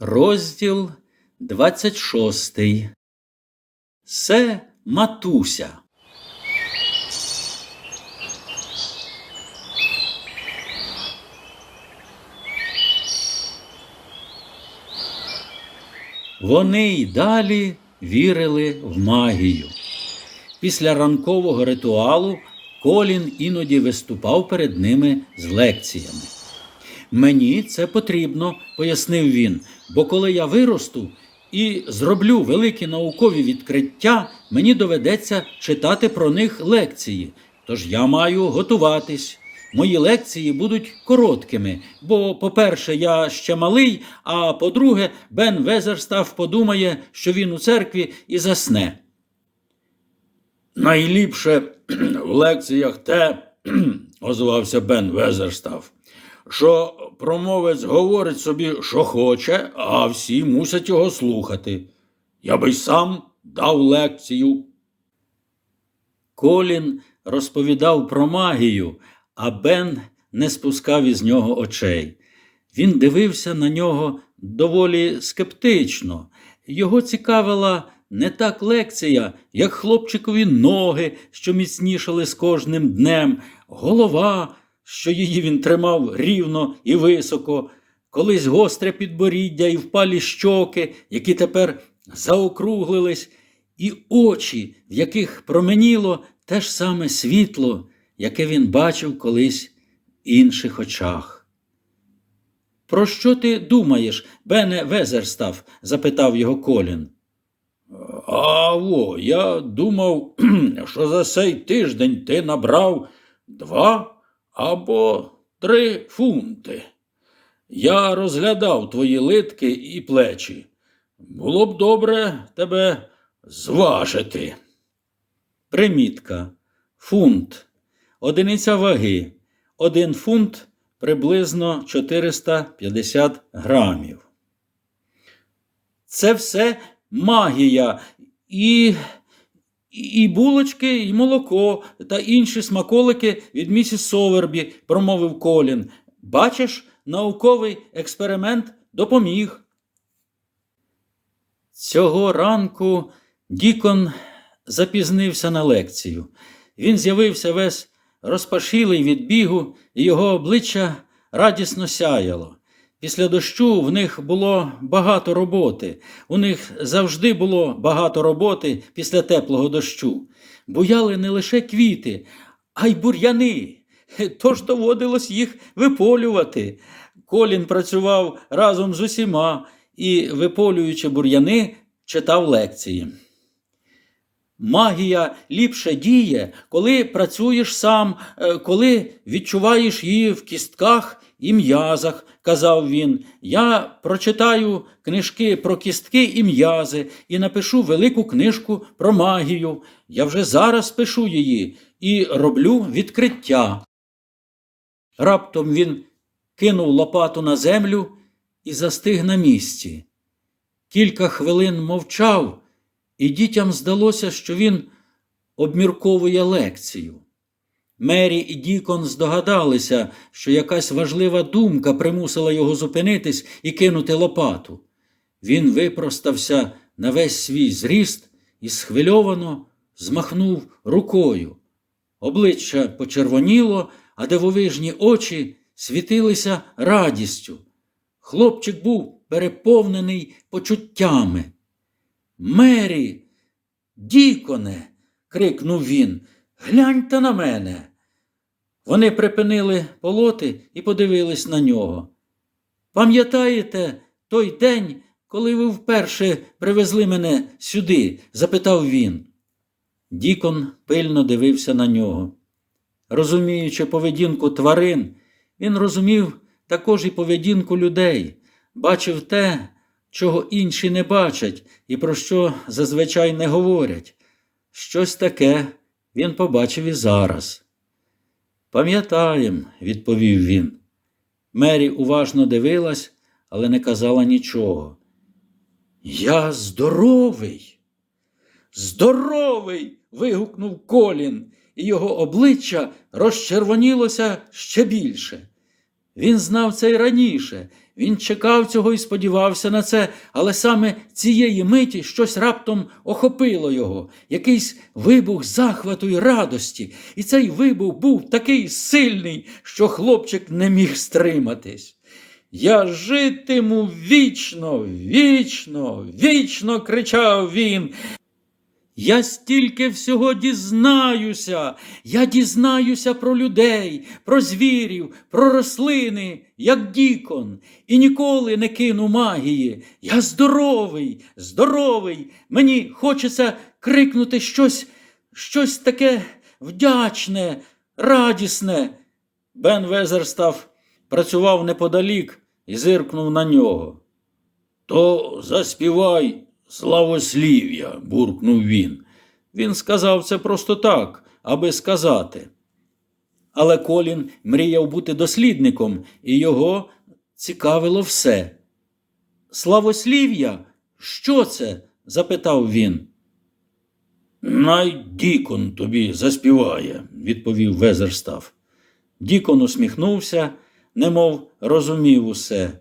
Розділ 26. Се матуся. Вони й далі вірили в магію. Після ранкового ритуалу Колін іноді виступав перед ними з лекціями. Мені це потрібно, пояснив він, бо коли я виросту і зроблю великі наукові відкриття, мені доведеться читати про них лекції. Тож я маю готуватись. Мої лекції будуть короткими, бо, по-перше, я ще малий, а по-друге, Бен Везерстав подумає, що він у церкві і засне. Найліпше в лекціях те, озвався Бен Везерстав, що промовець говорить собі, що хоче, а всі мусять його слухати. Я би й сам дав лекцію. Колін розповідав про магію, а Бен не спускав із нього очей. Він дивився на нього доволі скептично. Його цікавила не так лекція, як хлопчикові ноги, що міцнішали з кожним днем, голова, що її він тримав рівно і високо, колись гостре підборіддя і впалі щоки, які тепер заокруглились, і очі, в яких променіло те ж саме світло, яке він бачив колись в інших очах. Про що ти думаєш, Бене Везерстав? запитав його Колін. А во, я думав, що за цей тиждень ти набрав два або три фунти. Я розглядав твої литки і плечі. Було б добре тебе зважити. Примітка. Фунт. Одиниця ваги. Один фунт приблизно 450 грамів. Це все магія і, і булочки, і молоко та інші смаколики від місіс Совербі, промовив Колін. Бачиш, науковий експеримент допоміг. Цього ранку Дікон запізнився на лекцію. Він з'явився весь розпашілий від бігу, і його обличчя радісно сяяло. Після дощу в них було багато роботи. У них завжди було багато роботи після теплого дощу. Буяли не лише квіти, а й бур'яни. Тож доводилось їх виполювати. Колін працював разом з усіма і, виполюючи бур'яни, читав лекції. Магія ліпше діє, коли працюєш сам, е, коли відчуваєш її в кістках і м'язах, казав він. Я прочитаю книжки про кістки і м'язи і напишу велику книжку про магію. Я вже зараз пишу її і роблю відкриття. Раптом він кинув лопату на землю і застиг на місці. Кілька хвилин мовчав, і дітям здалося, що він обмірковує лекцію. Мері і Дікон здогадалися, що якась важлива думка примусила його зупинитись і кинути лопату. Він випростався на весь свій зріст і схвильовано змахнув рукою. Обличчя почервоніло, а дивовижні очі світилися радістю. Хлопчик був переповнений почуттями. Мері, Діконе, крикнув він, гляньте на мене. Вони припинили полоти і подивились на нього. Пам'ятаєте той день, коли ви вперше привезли мене сюди? запитав він. Дікон пильно дивився на нього. Розуміючи поведінку тварин, він розумів також і поведінку людей, бачив те, чого інші не бачать і про що зазвичай не говорять. Щось таке він побачив і зараз. Пам'ятаєм, відповів він. Мері уважно дивилась, але не казала нічого. Я здоровий. Здоровий. вигукнув Колін, і його обличчя розчервонілося ще більше. Він знав це й раніше. Він чекав цього і сподівався на це, але саме цієї миті щось раптом охопило його, якийсь вибух захвату і радості. І цей вибух був такий сильний, що хлопчик не міг стриматись. Я житиму вічно, вічно, вічно, кричав він. Я стільки всього дізнаюся. Я дізнаюся про людей, про звірів, про рослини, як дікон, і ніколи не кину магії. Я здоровий, здоровий. Мені хочеться крикнути щось, щось таке вдячне, радісне. Бен Везерстав працював неподалік і зиркнув на нього. То заспівай славослів'я, буркнув він. Він сказав це просто так, аби сказати. Але Колін мріяв бути дослідником, і його цікавило все. Славослів'я, що це? запитав він. Най Дікон тобі заспіває, відповів Везерстав. Дікон усміхнувся, немов розумів усе.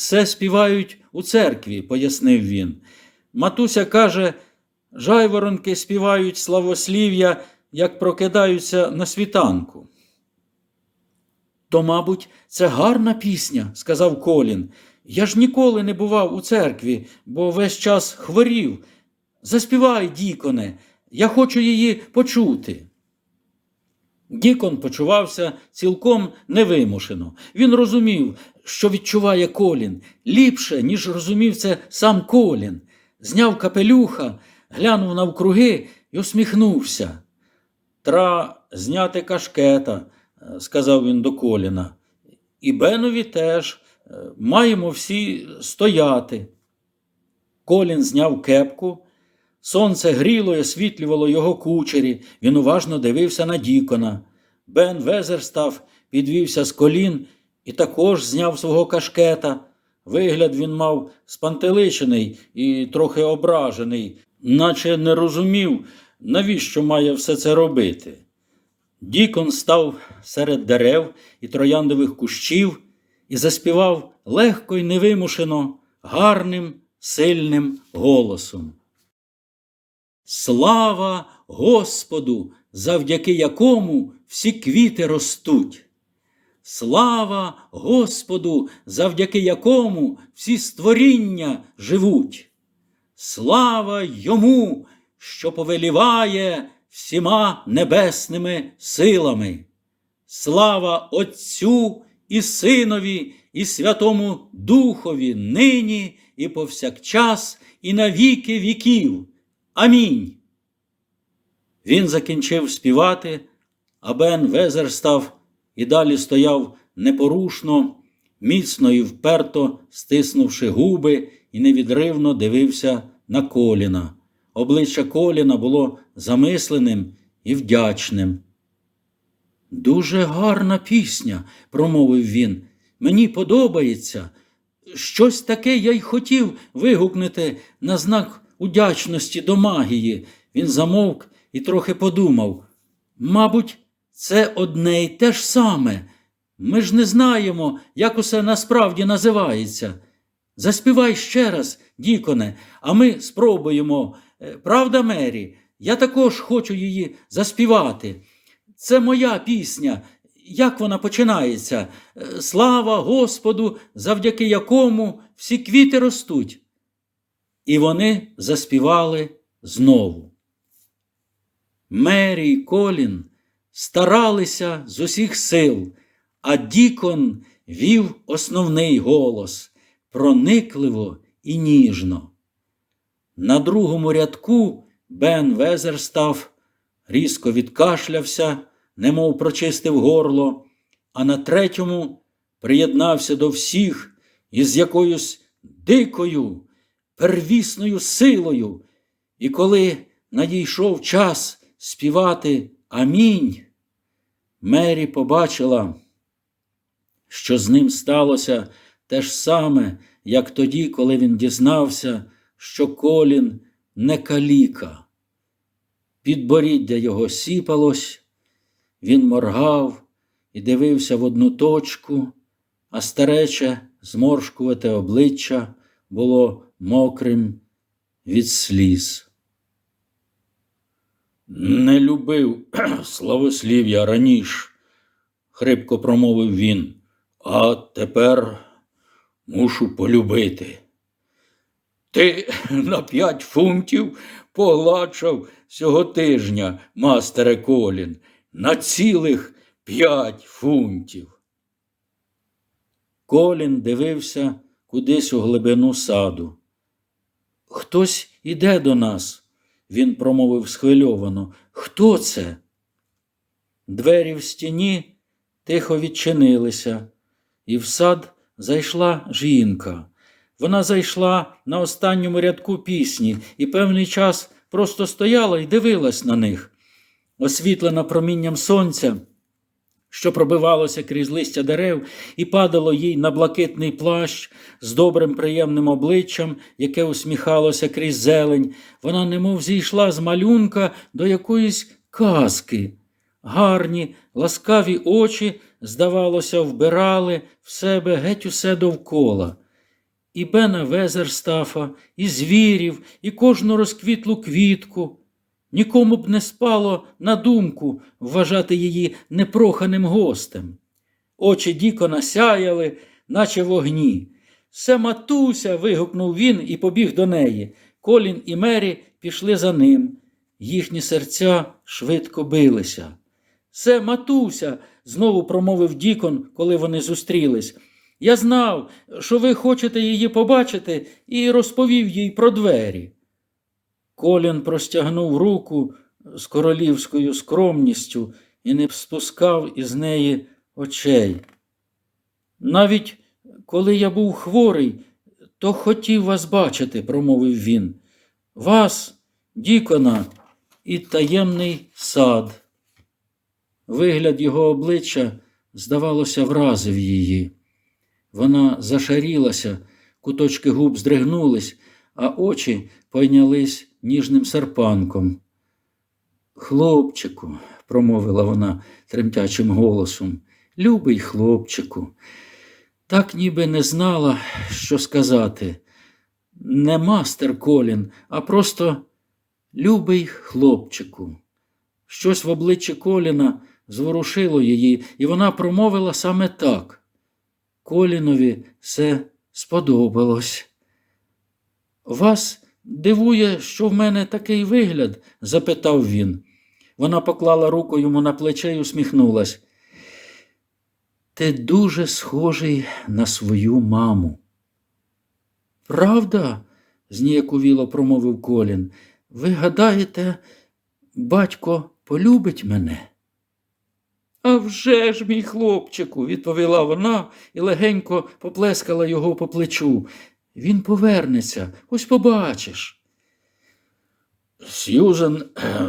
Все співають у церкві, пояснив він. Матуся каже, жайворонки співають славослів'я, як прокидаються на світанку. То, мабуть, це гарна пісня, сказав Колін. Я ж ніколи не бував у церкві, бо весь час хворів. Заспівай, Діконе, я хочу її почути. Дікон почувався цілком невимушено. Він розумів, що відчуває Колін, ліпше, ніж розумів це сам Колін. Зняв капелюха, глянув навкруги і усміхнувся. Тра зняти кашкета, е, сказав він до Коліна. І Бенові теж е, маємо всі стояти. Колін зняв кепку. Сонце гріло і освітлювало його кучері, він уважно дивився на Дікона. Бен Везерстав підвівся з колін і також зняв свого кашкета. Вигляд він мав спантеличений і трохи ображений, наче не розумів, навіщо має все це робити. Дікон став серед дерев і трояндових кущів і заспівав легко й невимушено, гарним, сильним голосом. Слава Господу, завдяки якому всі квіти ростуть. Слава Господу, завдяки якому всі створіння живуть. Слава йому, що повеліває всіма небесними силами. Слава Отцю і Синові, і Святому Духові, нині і повсякчас, і на віки віків. Амінь. Він закінчив співати, а Бен Везер став і далі стояв непорушно, міцно і вперто стиснувши губи і невідривно дивився на коліна. Обличчя коліна було замисленим і вдячним. Дуже гарна пісня, промовив він. Мені подобається. Щось таке я й хотів вигукнути на знак удячності до магії. Він замовк і трохи подумав. Мабуть, це одне й те ж саме. Ми ж не знаємо, як усе насправді називається. Заспівай ще раз, Діконе, а ми спробуємо. Е, Правда, Мері? Я також хочу її заспівати. Це моя пісня. Як вона починається? Е, Слава Господу, завдяки якому всі квіти ростуть. І вони заспівали знову. Мері і Колін старалися з усіх сил, а Дікон вів основний голос проникливо і ніжно. На другому рядку Бен Везерстав різко відкашлявся, немов прочистив горло, а на третьому приєднався до всіх із якоюсь дикою, первісною силою. І коли надійшов час співати Амінь, Мері побачила, що з ним сталося те ж саме, як тоді, коли він дізнався, що Колін не каліка. Підборіддя його сіпалось, він моргав і дивився в одну точку, а старече зморшкувате обличчя було мокрим від сліз. Не любив славослів'я раніше, хрипко промовив він, а тепер мушу полюбити. Ти на п'ять фунтів погладшав цього тижня, мастере Колін, на цілих п'ять фунтів. Колін дивився кудись у глибину саду. Хтось іде до нас, він промовив схвильовано. Хто це? Двері в стіні тихо відчинилися, і в сад зайшла жінка. Вона зайшла на останньому рядку пісні і певний час просто стояла і дивилась на них. Освітлена промінням сонця, що пробивалося крізь листя дерев і падало їй на блакитний плащ з добрим приємним обличчям, яке усміхалося крізь зелень, вона немов зійшла з малюнка до якоїсь казки. Гарні, ласкаві очі, здавалося, вбирали в себе геть усе довкола. І Бена Везерстафа, і звірів, і кожну розквітлу квітку. Нікому б не спало на думку вважати її непроханим гостем. Очі Дікона сяяли, наче вогні. Се матуся. вигукнув він і побіг до неї. Колін і Мері пішли за ним. Їхні серця швидко билися. Се матуся, знову промовив Дікон, коли вони зустрілись. Я знав, що ви хочете її побачити, і розповів їй про двері. Колін простягнув руку з королівською скромністю і не спускав із неї очей. Навіть коли я був хворий, то хотів вас бачити, промовив він. Вас, Дікона, і таємний сад. Вигляд його обличчя, здавалося, вразив її. Вона зашарілася, куточки губ здригнулись, а очі пойнялись ніжним серпанком. Хлопчику, промовила вона тремтячим голосом, любий хлопчику, так ніби не знала, що сказати. Не мастер Колін, а просто любий хлопчику. Щось в обличчі Коліна зворушило її, і вона промовила саме так. Колінові все сподобалось. Вас дивує, що в мене такий вигляд? запитав він. Вона поклала руку йому на плече і усміхнулась. Ти дуже схожий на свою маму. Правда? зніяковіло промовив Колін. Ви гадаєте, батько полюбить мене? «А вже ж, мій хлопчику, відповіла вона і легенько поплескала його по плечу. Він повернеться, ось побачиш. Сьюзен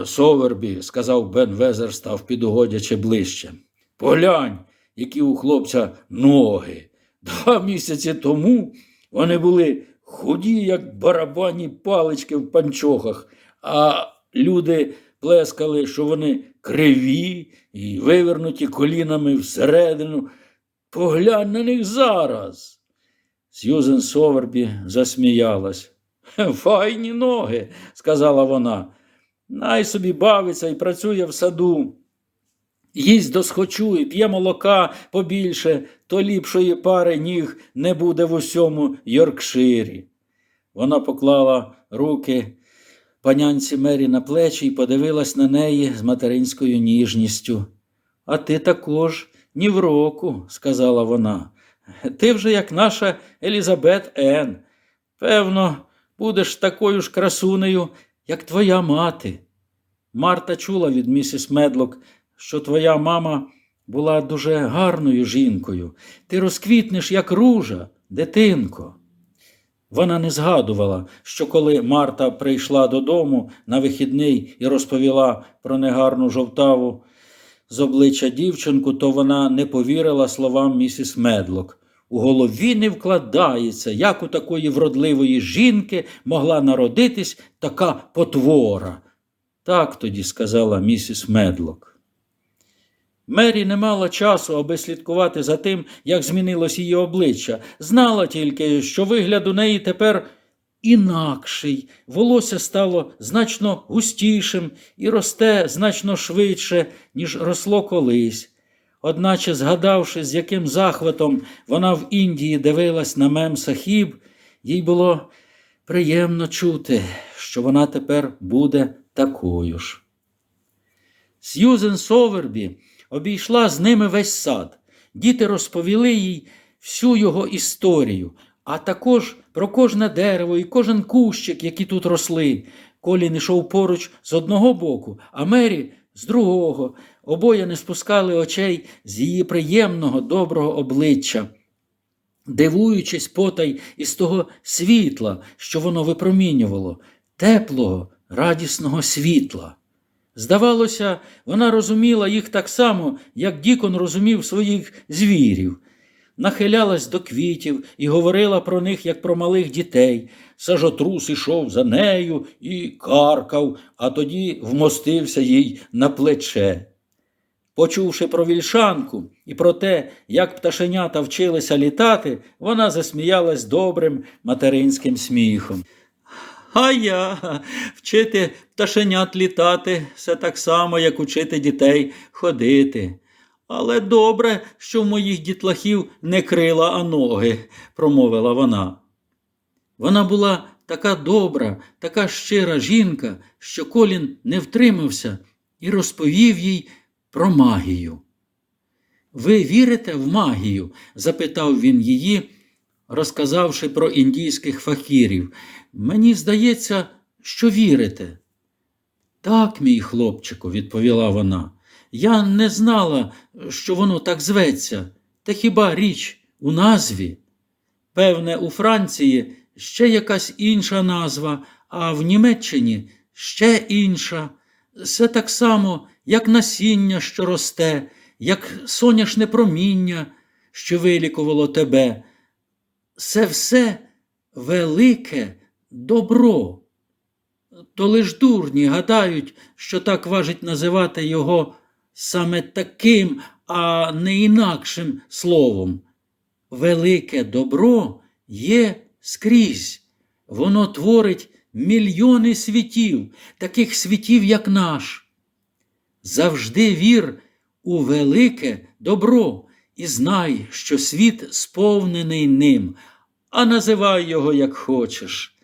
Совербі, сказав Бен Везерстав, підугодячи ближче. Поглянь, які у хлопця ноги. Два місяці тому вони були худі, як барабанні палички в панчохах, а люди плескали, що вони криві і вивернуті колінами всередину. Поглянь на них зараз. Сьюзен Совербі засміялась. Файні ноги, сказала вона. Най собі бавиться і працює в саду. Їсть досхочу і п'є молока побільше, то ліпшої пари ніг не буде в усьому Йоркширі. Вона поклала руки панянці Мері на плечі і подивилась на неї з материнською ніжністю. А ти також ні в року, сказала вона. Ти вже як наша Елізабет Ен. Певно, будеш такою ж красунею, як твоя мати. Марта чула від місіс Медлок, що твоя мама була дуже гарною жінкою. Ти розквітнеш, як ружа, дитинко. Вона не згадувала, що коли Марта прийшла додому на вихідний і розповіла про негарну жовтаву з обличчя дівчинку, то вона не повірила словам місіс Медлок. У голові не вкладається, як у такої вродливої жінки могла народитись така потвора. Так тоді сказала місіс Медлок. Мері не мала часу, аби слідкувати за тим, як змінилось її обличчя. Знала тільки, що вигляд у неї тепер інакший, волосся стало значно густішим і росте значно швидше, ніж росло колись. Одначе, згадавши, з яким захватом вона в Індії дивилась на мем Сахіб, їй було приємно чути, що вона тепер буде такою ж. Сьюзен Совербі обійшла з ними весь сад. Діти розповіли їй всю його історію, а також про кожне дерево і кожен кущик, які тут росли. Колін ішов поруч з одного боку, а Мері з другого. Обоє не спускали очей з її приємного, доброго обличчя, дивуючись потай із того світла, що воно випромінювало, теплого, радісного світла. Здавалося, вона розуміла їх так само, як Дікон розумів своїх звірів. Нахилялась до квітів і говорила про них, як про малих дітей. Сажотрус ішов за нею і каркав, а тоді вмостився їй на плече. Почувши про вільшанку і про те, як пташенята вчилися літати, вона засміялась добрим материнським сміхом. А я вчити пташенят літати все так само, як учити дітей ходити. Але добре, що в моїх дітлахів не крила, а ноги, промовила вона. Вона була така добра, така щира жінка, що Колін не втримався і розповів їй про магію. Ви вірите в магію? запитав він її, розказавши про індійських факірів. Мені здається, що вірите. Так, мій хлопчику, відповіла вона. Я не знала, що воно так зветься. Та хіба річ у назві? Певне, у Франції ще якась інша назва, а в Німеччині ще інша. Все так само, як насіння, що росте, як соняшне проміння, що вилікувало тебе. Це все велике добро. То лиш дурні гадають, що так важить називати його саме таким, а не інакшим словом. Велике добро є скрізь. Воно творить мільйони світів, таких світів, як наш. Завжди вір у велике добро і знай, що світ сповнений ним, а називай його як хочеш.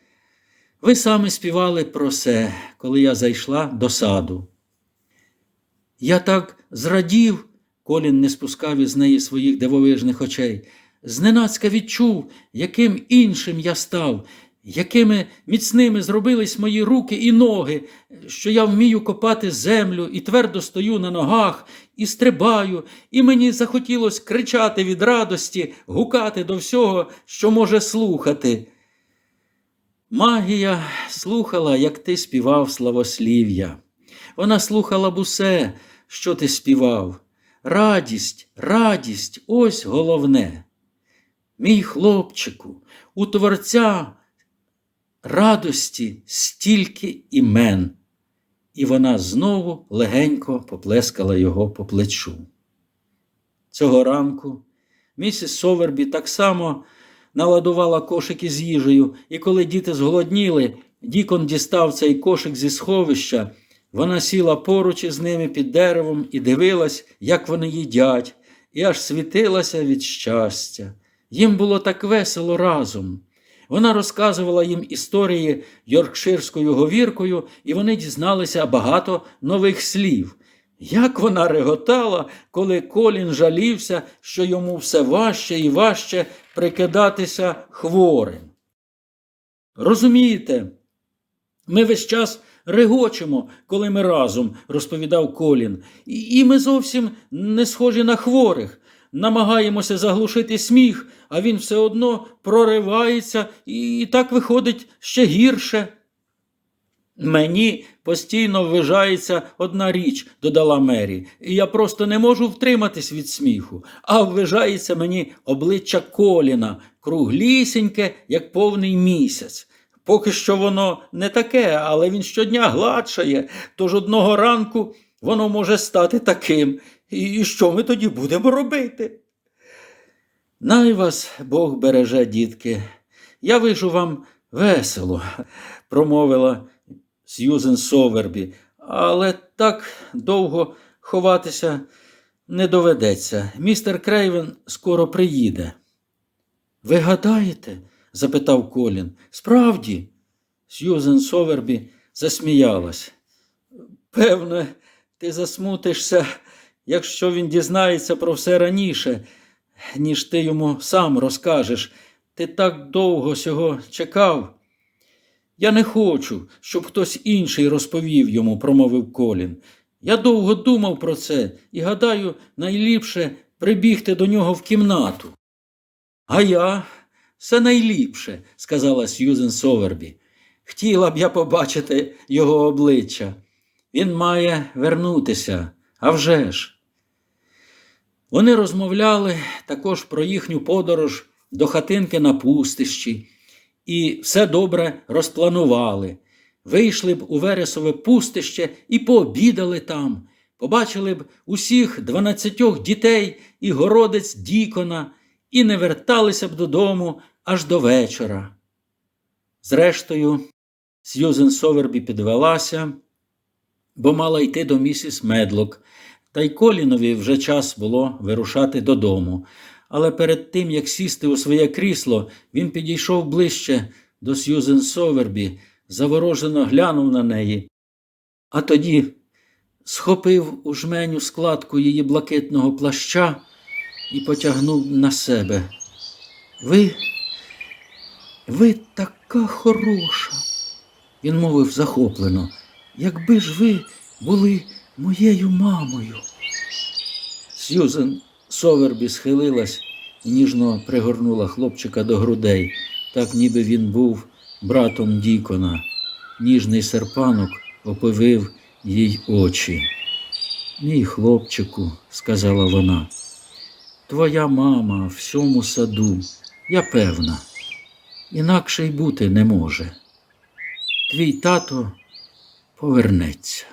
Ви саме співали про це, коли я зайшла до саду. Я так зрадів, Колін не спускав із неї своїх дивовижних очей. Зненацька відчув, яким іншим я став, якими міцними зробились мої руки і ноги, що я вмію копати землю і твердо стою на ногах, і стрибаю, і мені захотілося кричати від радості, гукати до всього, що може слухати. Магія слухала, як ти співав славослів'я. Вона слухала б усе, що ти співав. Радість, радість ось головне. Мій хлопчику, у Творця радості стільки імен. І вона знову легенько поплескала його по плечу. Цього ранку місіс Совербі так само наладувала кошики з їжею, і коли діти зголодніли, Дікон дістав цей кошик зі сховища. Вона сіла поруч із ними під деревом і дивилась, як вони їдять, і аж світилася від щастя. Їм було так весело разом. Вона розказувала їм історії йоркширською говіркою, і вони дізналися багато нових слів. Як вона реготала, коли Колін жалівся, що йому все важче і важче прикидатися хворим. Розумієте, ми весь час регочемо, коли ми разом, розповідав Колін, і, ми зовсім не схожі на хворих. Намагаємося заглушити сміх, а він все одно проривається і так виходить ще гірше. Мені постійно ввижається одна річ, додала Мері, і я просто не можу втриматись від сміху, а ввижається мені обличчя Коліна, круглісіньке, як повний місяць. Поки що воно не таке, але він щодня гладшає, тож одного ранку воно може стати таким. І що ми тоді будемо робити? Най вас Бог береже, дітки. Я вижу вам весело, промовила Сьюзен Совербі, але так довго ховатися не доведеться. Містер Крейвен скоро приїде. Ви гадаєте? Запитав Колін. Справді, Сьюзен Совербі засміялась. Певне, ти засмутишся, якщо він дізнається про все раніше, ніж ти йому сам розкажеш. Ти так довго цього чекав. Я не хочу, щоб хтось інший розповів йому, промовив Колін. Я довго думав про це і гадаю, найліпше прибігти до нього в кімнату. А я все найліпше, сказала Сьюзен Совербі. Хотіла б я побачити його обличчя. Він має вернутися, а вже ж. Вони розмовляли також про їхню подорож до хатинки на пустищі і все добре розпланували. Вийшли б у Вересове пустище і пообідали там, побачили б усіх дванадцятьох дітей і городець Дікона, і не верталися б додому аж до вечора. Зрештою, Сьюзен Совербі підвелася, бо мала йти до місіс Медлок, та й Колінові вже час було вирушати додому. Але перед тим, як сісти у своє крісло, він підійшов ближче до Сьюзен Совербі, заворожено глянув на неї, а тоді схопив у жменю складку її блакитного плаща і потягнув на себе. Ви, ви така хороша, він мовив захоплено, якби ж ви були моєю мамою. Сьюзен Совербі схилилась і ніжно пригорнула хлопчика до грудей, так ніби він був братом Дікона. Ніжний серпанок оповив їй очі. Мій хлопчику, сказала вона, твоя мама в всьому саду, я певна, інакше й бути не може. Твій тато повернеться.